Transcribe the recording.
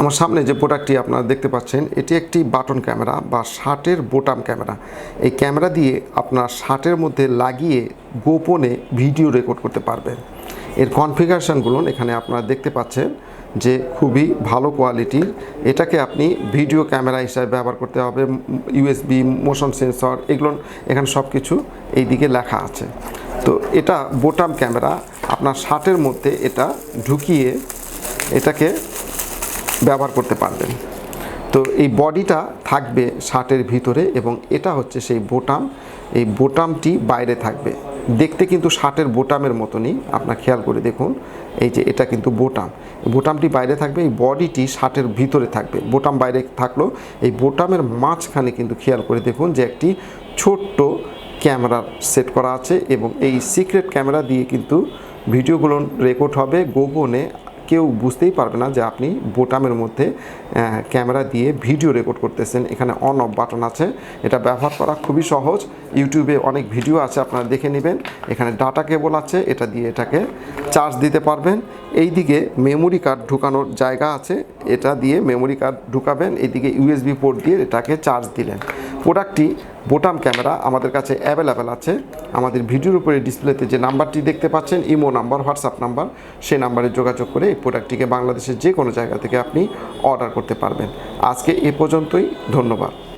আমার সামনে যে প্রোডাক্টটি আপনারা দেখতে পাচ্ছেন, এটি একটি বাটন ক্যামেরা বা শার্টের বোটাম ক্যামেরা এই ক্যামেরা দিয়ে আপনার শার্টের মধ্যে লাগিয়ে গোপনে ভিডিও রেকর্ড করতে পারবেন। এর কনফিগারেশনগুলো এখানে আপনারা দেখতে পাচ্ছেন যে খুবই ভালো কোয়ালিটির এটাকে আপনি ভিডিও ক্যামেরা হিসাবে ব্যবহার করতে হবে ইউএসবি মোশন সেন্সর এগুলো এখানে সব কিছু এই দিকে লেখা আছে। তো এটা বোটাম ক্যামেরা আপনার শার্টের মধ্যে এটা ঢুকিয়ে এটাকে ব্যবহার করতে পারবেন। তো এই বডিটা থাকবে শার্টের ভিতরে এবং এটা হচ্ছে সেই বোটাম। এই বোটামটি বাইরে থাকবে। দেখতে কিন্তু শার্টের বোটামের মতনই, আপনার খেয়াল করে দেখুন। এই যে এটা কিন্তু বোটাম। বোটামটি বাইরে থাকবে, এই বডিটি শার্টের ভিতরে থাকবে। বোটাম বাইরে থাকল, এই বোটামের মাঝখানে কিন্তু খেয়াল করে দেখুন যে একটি ছোট্ট ক্যামেরা সেট করা আছে এবং এই সিক্রেট ক্যামেরা দিয়ে কিন্তু ভিডিওগুলো রেকর্ড হবে। গোপনে কেউ বুঝতেই পারবে না যে আপনি বোটামের মধ্যে ক্যামেরা দিয়ে ভিডিও রেকর্ড করতেছেন। এখানে অন অফ বাটন আছে। এটা ব্যবহার করা খুবই সহজ। ইউটিউবে অনেক ভিডিও আছে, আপনারা দেখে নেবেন। এখানে ডাটা কেবল আছে, এটা দিয়ে এটাকে চার্জ দিতে পারবেন। এই দিকে মেমোরি কার্ড ঢুকানোর জায়গা আছে, এটা দিয়ে মেমোরি কার্ড ঢুকাবেন। এইদিকে ইউএসবি পোর্ট দিয়ে এটাকে চার্জ দিলেন। প্রোডাক্টটি বোটাম ক্যামেরা আমাদের কাছে অ্যাভেলেবেল আছে। আমাদের ভিডিওর উপরে ডিসপ্লেতে যে নাম্বারটি দেখতে পাচ্ছেন, ইমো নাম্বার, হোয়াটসঅ্যাপ নাম্বার, সেই নাম্বারে যোগাযোগ করে এই প্রোডাক্টটিকে বাংলাদেশের যে কোনো জায়গা থেকে আপনি অর্ডার করতে পারবেন। আজকে এ পর্যন্তই, ধন্যবাদ।